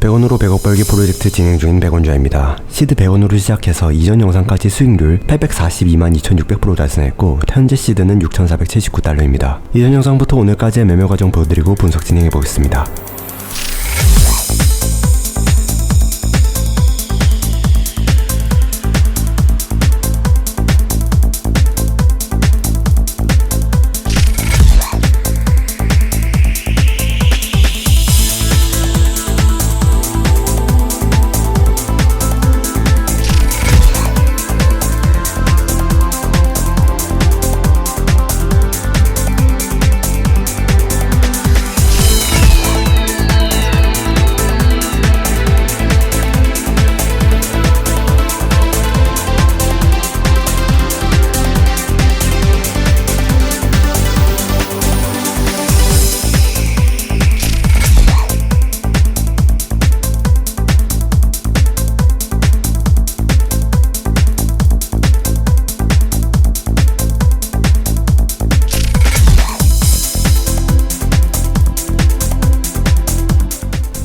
100원으로 100억 벌기 프로젝트 진행 중인 100원주입니다. 시드 100원으로 시작해서 이전 영상까지 수익률 842만 2600% 달성했고 현재 시드는 6479달러입니다. 이전 영상부터 오늘까지의 매매 과정 보여드리고 분석 진행해 보겠습니다.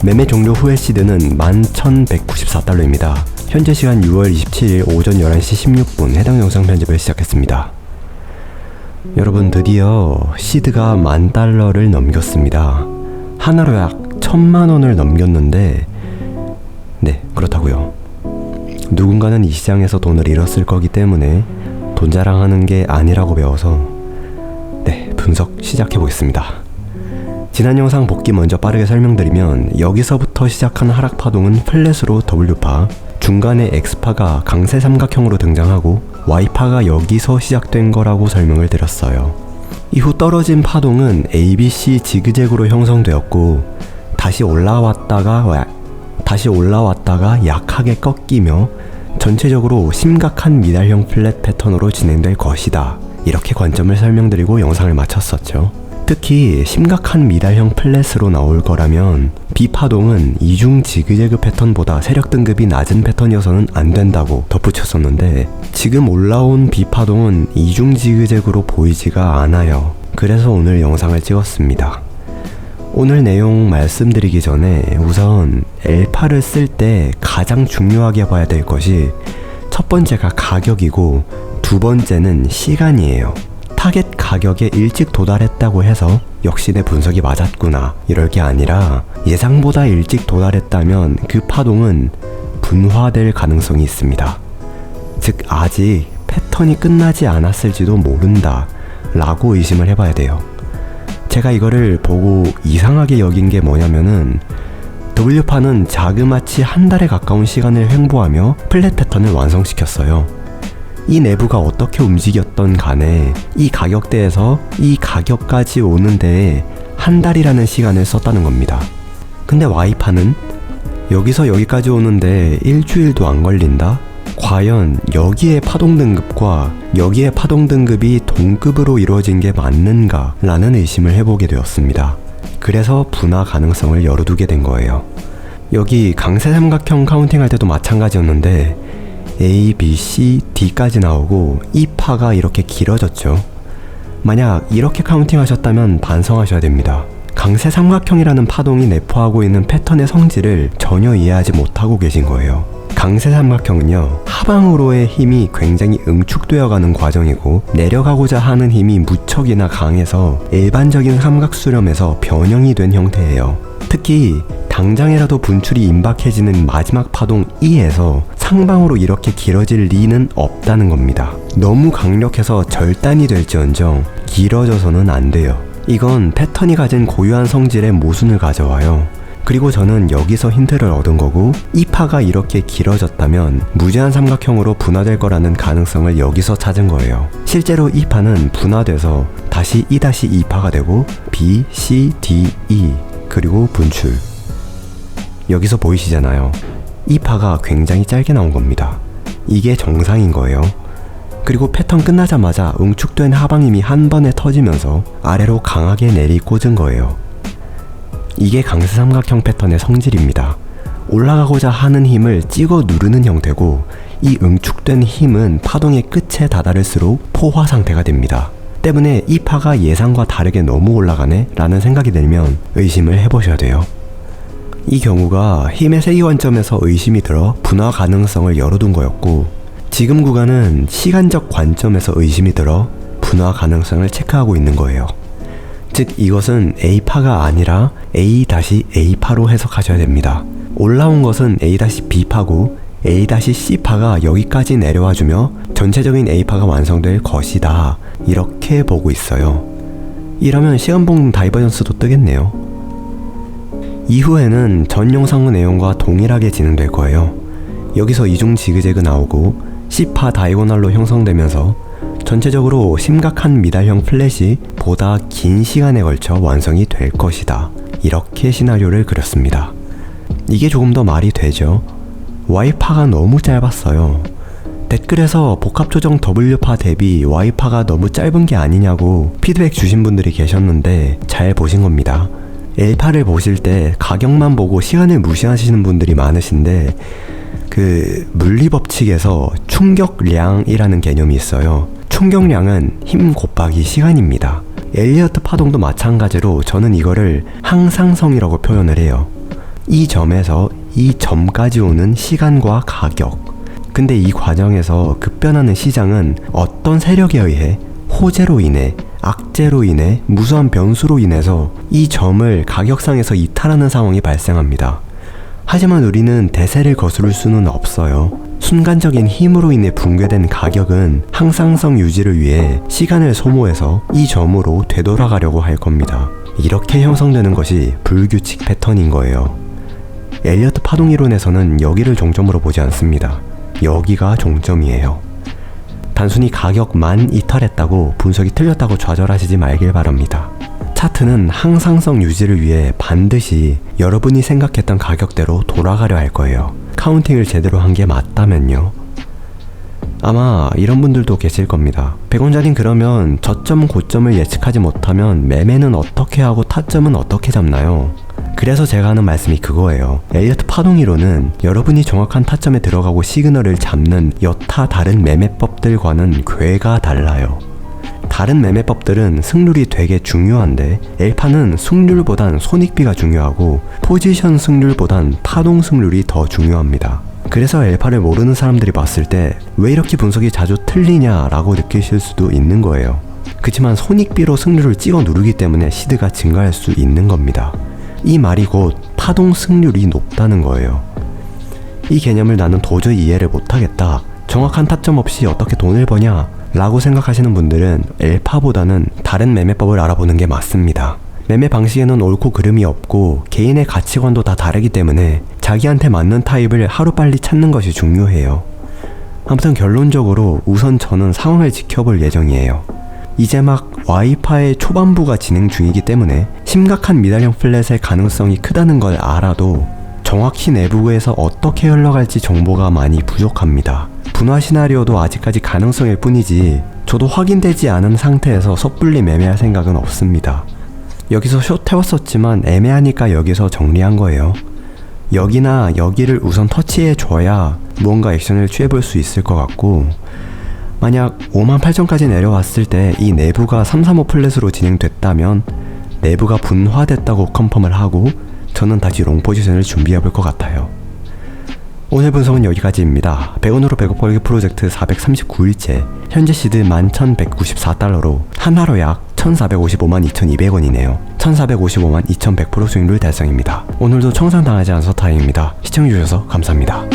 매매 종료 후의 시드는 11,194달러입니다. 현재 시간 6월 27일 오전 11시 16분 해당 영상 편집을 시작했습니다. 여러분 드디어 시드가 만 달러를 넘겼습니다. 하나로 약 천만 원을 넘겼는데 네 그렇다고요. 누군가는 이 시장에서 돈을 잃었을 거기 때문에 돈 자랑하는 게 아니라고 배워서 네 분석 시작해 보겠습니다. 지난 영상 복귀 먼저 빠르게 설명드리면 여기서부터 시작한 하락 파동은 플랫으로 W파, 중간에 X파가 강세 삼각형으로 등장하고 Y파가 여기서 시작된 거라고 설명을 드렸어요. 이후 떨어진 파동은 ABC 지그재그로 형성되었고 다시 올라왔다가 와- 다시 올라왔다가 약하게 꺾이며 전체적으로 심각한 미달형 플랫 패턴으로 진행될 것이다. 이렇게 관점을 설명드리고 영상을 마쳤었죠. 특히 심각한 미달형 플랫으로 나올 거라면 B파동은 이중 지그재그 패턴보다 세력 등급이 낮은 패턴이어서는 안 된다고 덧붙였었는데 지금 올라온 B파동은 이중 지그재그로 보이지가 않아요. 그래서 오늘 영상을 찍었습니다. 오늘 내용 말씀드리기 전에 우선 L파를 쓸 때 가장 중요하게 봐야 될 것이 첫 번째가 가격이고 두 번째는 시간이에요. 타겟 가격에 일찍 도달했다고 해서 역시 내 분석이 맞았구나 이럴 게 아니라 예상보다 일찍 도달했다면 그 파동은 분화될 가능성이 있습니다. 즉 아직 패턴이 끝나지 않았을지도 모른다 라고 의심을 해봐야 돼요. 제가 이거를 보고 이상하게 여긴 게 뭐냐면은 W파는 자그마치 한 달에 가까운 시간을 횡보하며 플랫 패턴을 완성시켰어요. 이 내부가 어떻게 움직였던 간에 이 가격대에서 이 가격까지 오는 데에 한 달이라는 시간을 썼다는 겁니다. 근데 Y파는 여기서 여기까지 오는데 일주일도 안 걸린다? 과연 여기에 파동 등급과 여기에 파동 등급이 동급으로 이루어진 게 맞는가? 라는 의심을 해보게 되었습니다. 그래서 분화 가능성을 열어두게 된 거예요. 여기 강세 삼각형 카운팅 할 때도 마찬가지였는데 A, B, C, D까지 나오고 이 파가 이렇게 길어졌죠. 만약 이렇게 카운팅 하셨다면 반성하셔야 됩니다. 강세 삼각형이라는 파동이 내포하고 있는 패턴의 성질을 전혀 이해하지 못하고 계신 거예요. 강세 삼각형은요, 하방으로의 힘이 굉장히 응축되어 가는 과정이고, 내려가고자 하는 힘이 무척이나 강해서 일반적인 삼각 수렴에서 변형이 된 형태예요. 특히 당장이라도 분출이 임박해지는 마지막 파동 E에서 상방으로 이렇게 길어질 리는 없다는 겁니다. 너무 강력해서 절단이 될지언정 길어져서는 안 돼요. 이건 패턴이 가진 고유한 성질의 모순을 가져와요. 그리고 저는 여기서 힌트를 얻은 거고 이 파가 이렇게 길어졌다면 무제한 삼각형으로 분화될 거라는 가능성을 여기서 찾은 거예요. 실제로 이 파는 분화돼서 다시 2-2파가 되고 B, C, D, E 그리고 분출 여기서 보이시잖아요. 이 파가 굉장히 짧게 나온 겁니다. 이게 정상인 거예요. 그리고 패턴 끝나자마자 응축된 하방힘이 한 번에 터지면서 아래로 강하게 내리 꽂은 거예요. 이게 강세 삼각형 패턴의 성질입니다. 올라가고자 하는 힘을 찍어 누르는 형태고 이 응축된 힘은 파동의 끝에 다다를수록 포화 상태가 됩니다. 때문에 이 파가 예상과 다르게 너무 올라가네? 라는 생각이 들면 의심을 해보셔야 돼요. 이 경우가 힘의 세기 관점에서 의심이 들어 분화 가능성을 열어둔 거였고 지금 구간은 시간적 관점에서 의심이 들어 분화 가능성을 체크하고 있는 거예요. 즉 이것은 A파가 아니라 A-A파로 해석하셔야 됩니다. 올라온 것은 A-B파고 A-C파가 여기까지 내려와주며 전체적인 A파가 완성될 것이다. 이렇게 보고 있어요. 이러면 시간봉 다이버전스도 뜨겠네요. 이후에는 전 영상 내용과 동일하게 진행될 거예요. 여기서 이중 지그재그 나오고 C파 다이고널로 형성되면서 전체적으로 심각한 미달형 플랫이 보다 긴 시간에 걸쳐 완성이 될 것이다. 이렇게 시나리오를 그렸습니다. 이게 조금 더 말이 되죠. Y파가 너무 짧았어요. 댓글에서 복합조정 W파 대비 Y파가 너무 짧은 게 아니냐고 피드백 주신 분들이 계셨는데 잘 보신 겁니다. L파를 보실 때 가격만 보고 시간을 무시하시는 분들이 많으신데 그 물리 법칙에서 충격량이라는 개념이 있어요. 충격량은 힘 곱하기 시간입니다. 엘리어트 파동도 마찬가지로 저는 이거를 항상성이라고 표현을 해요. 이 점에서 이 점까지 오는 시간과 가격. 근데 이 과정에서 급변하는 시장은 어떤 세력에 의해 호재로 인해 악재로 인해 무수한 변수로 인해서 이 점을 가격상에서 이탈하는 상황이 발생합니다. 하지만 우리는 대세를 거스를 수는 없어요. 순간적인 힘으로 인해 붕괴된 가격은 항상성 유지를 위해 시간을 소모해서 이 점으로 되돌아가려고 할 겁니다. 이렇게 형성되는 것이 불규칙 패턴인 거예요. 엘리어트 파동 이론에서는 여기를 종점으로 보지 않습니다. 여기가 종점이에요. 단순히 가격만 이탈했다고 분석이 틀렸다고 좌절하시지 말길 바랍니다. 차트는 항상성 유지를 위해 반드시 여러분이 생각했던 가격대로 돌아가려 할 거예요. 카운팅을 제대로 한 게 맞다면요. 아마 이런 분들도 계실 겁니다. 백원자님 그러면 저점 고점을 예측하지 못하면 매매는 어떻게 하고 타점은 어떻게 잡나요? 그래서 제가 하는 말씀이 그거예요. 엘리어트 파동이론은 여러분이 정확한 타점에 들어가고 시그널을 잡는 여타 다른 매매법들과는 궤가 달라요. 다른 매매법들은 승률이 되게 중요한데 엘파는 승률보단 손익비가 중요하고 포지션 승률보단 파동 승률이 더 중요합니다. 그래서 엘파를 모르는 사람들이 봤을 때 왜 이렇게 분석이 자주 틀리냐라고 느끼실 수도 있는 거예요. 그치만 손익비로 승률을 찍어 누르기 때문에 시드가 증가할 수 있는 겁니다. 이 말이 곧 파동 승률이 높다는 거예요. 이 개념을 나는 도저히 이해를 못하겠다. 정확한 타점 없이 어떻게 돈을 버냐? 라고 생각하시는 분들은 엘파보다는 다른 매매법을 알아보는 게 맞습니다. 매매 방식에는 옳고 그름이 없고 개인의 가치관도 다 다르기 때문에 자기한테 맞는 타입을 하루빨리 찾는 것이 중요해요. 아무튼 결론적으로 우선 저는 상황을 지켜볼 예정이에요. 이제 막 와이파의 초반부가 진행 중이기 때문에 심각한 미달형 플랫의 가능성이 크다는 걸 알아도 정확히 내부에서 어떻게 흘러갈지 정보가 많이 부족합니다. 분화 시나리오도 아직까지 가능성일 뿐이지 저도 확인되지 않은 상태에서 섣불리 매매할 생각은 없습니다. 여기서 숏 태웠었지만 애매하니까 여기서 정리한 거예요. 여기나 여기를 우선 터치해 줘야 무언가 액션을 취해볼 수 있을 것 같고 만약 5만 8천까지 내려왔을 때 이 내부가 335 플랫으로 진행됐다면 내부가 분화됐다고 컨펌을 하고 저는 다시 롱 포지션을 준비해 볼 것 같아요. 오늘 분석은 여기까지입니다. 100원으로 100억 벌기 프로젝트 439일째 현재 시드 11,194달러로 한화로 약 1,455만 2,200원이네요. 1,455만 2,100% 수익률 달성입니다. 오늘도 청산당하지 않아서 다행입니다. 시청해주셔서 감사합니다.